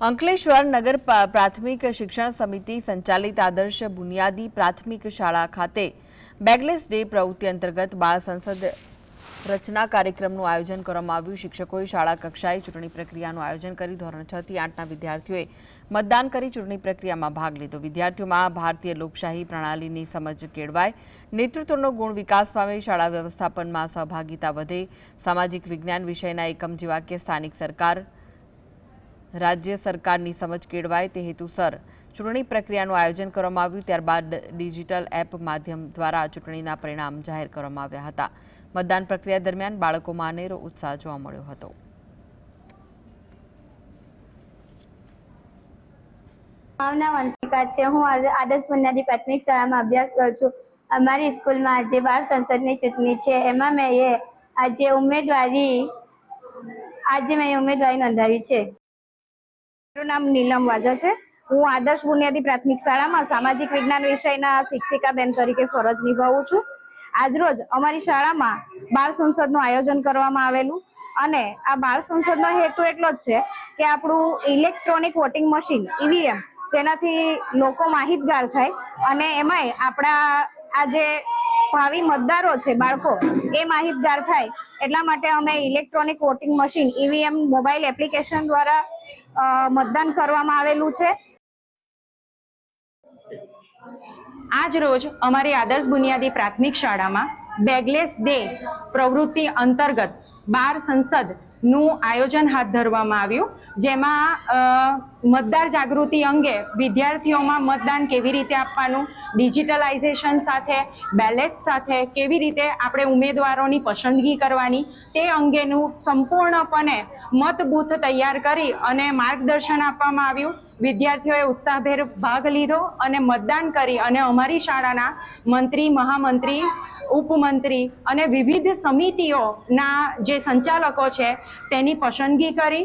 અંકલેશ્વર નગર પ્રાથમિક શિક્ષણ સમિતિ સંચાલિત આદર્શ બુનિયાદી પ્રાથમિક શાળા ખાતે બેગલેસ ડે પ્રવૃત્તિ અંતર્ગત બાળ સંસદ રચના કાર્યક્રમનું આયોજન કરવામાં આવ્યું. શિક્ષકોએ શાળા કક્ષાએ ચૂંટણી પ્રક્રિયાનું આયોજન કરી ધોરણ છ થી આઠના વિદ્યાર્થીઓએ મતદાન કરી ચૂંટણી પ્રક્રિયામાં ભાગ લીધો. વિદ્યાર્થીઓમાં ભારતીય લોકશાહી પ્રણાલીની સમજ કેળવાય, નેતૃત્વનો ગુણ વિકાસ પામે, શાળા વ્યવસ્થાપનમાં સહભાગિતા વધે, સામાજિક વિજ્ઞાન વિષયના એકમ જેવા કે સ્થાનિક સરકાર રાજ્ય સરકારની સમજ કેળવાય તે હેતુસર ચૂંટણી પ્રક્રિયાનું આયોજન કરવામાં આવ્યું, ત્યારબાદ ડિજિટલ એપ માધ્યમ દ્વારા ચૂંટણીના પરિણામ જાહેર કરવામાં આવ્યા હતા. મતદાન પ્રક્રિયા દરમિયાન બાળકોમાં અનેરો ઉત્સાહ જોવા મળ્યો હતો. ભાવના વંશિકા છે. હું આજે આદર્શ બુનિયાદી પ્રાથમિક શાળામાં અભ્યાસ કરું છું. અમારી સ્કૂલમાં આજે બાળ સંસદની ચૂંટણી છે. એમાં મેં આજે ઉમેદવારી, આજે મેં ઉમેદવારી નોંધાવી છે. મારું નામ નીલમ વાજા છે. હું આદર્શ બુનિયાદી પ્રાથમિક શાળામાં સામાજિક વિજ્ઞાન વિષયના શિક્ષિકા બેન તરીકે ફરજ નિભાવું છું. આજરોજ અમારી શાળામાં બાળ સંસદનું આયોજન કરવામાં આવેલું અને આ બાળ સંસદનો હેતુ એટલો જ છે કે આપણું ઇલેક્ટ્રોનિક વોટિંગ મશીન, ઈવીએમ, જેનાથી લોકો માહિતગાર થાય અને એમાંય આપણા આ જે ભાવિ મતદારો છે, બાળકો, એ માહિતગાર થાય. એટલા માટે અમે electronic voting machine, EVM, mobile application દ્વારા મતદાન કરવામાં આવેલું છે. આજ રોજ અમારી આદર્શ બુનિયાદી પ્રાથમિક શાળામાં બેગલેસ ડે પ્રવૃત્તિ અંતર્ગત બાર સંસદ નું આયોજન હાથ ધરવામાં આવ્યું. જેમાં મતદાર જાગૃતિ અંગે વિદ્યાર્થીઓમાં મતદાન કેવી રીતે આપવાનું, ડિજિટલાઇઝેશન સાથે, બેલેટ સાથે કેવી રીતે આપણે ઉમેદવારોની પસંદગી કરવાની, તે અંગેનું સંપૂર્ણપણે મત બૂથ તૈયાર કરી અને માર્ગદર્શન આપવામાં આવ્યું. વિદ્યાર્થીઓએ ઉત્સાહભેર ભાગ લીધો અને મતદાન કરી અને અમારી શાળાના મંત્રી, મહામંત્રી ઉપમંત્રી અને વિવિધ સમિતિઓના જે સંચાલકો છે તેની પસંદગી કરી.